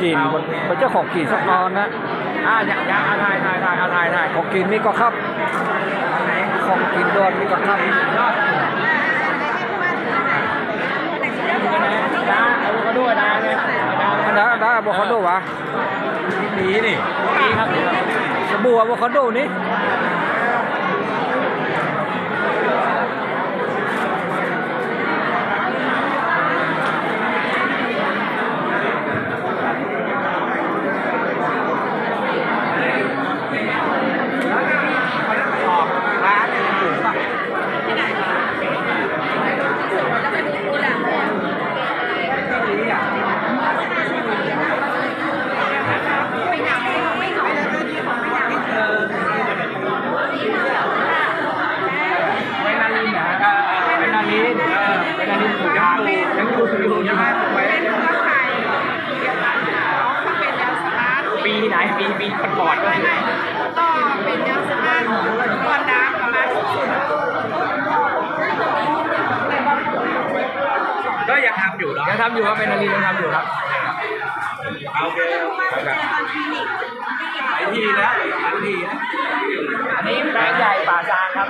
กินอ่าโอเคเป็นเจ้าของกินสักตอนนะอ่าอยากอยากอะไรถ่ายถ่ายอะไรถ่ายของกินมีก็ครับไหนของกินดอนมีก็ครับยอดดาเอาก็ด้วยดาเนี่ยดาอันนั้นได้อะโวคาโดวะดีนี่ดีครับสบู่อะโวคาโดนี่ ออกร้านเนี่ยถูกป่ะดีอะไวนาลินนะไวนาลินเออไวนาลินถูกยังอยู่ยังอยู่ถูกอยู่ใช่ไหมถูกไว้ ปีไหนปีปีก่อนๆก็ได้ก็เป็นยาสมานก้อนน้ำประมาณสุดก็ยังทำอยู่เหรอยังทำอยู่ครับเป็นนาลียังทำอยู่ครับโอเคหลายทีนะหลายทีนะอันนี้แปลงใหญ่ป่าซางครับ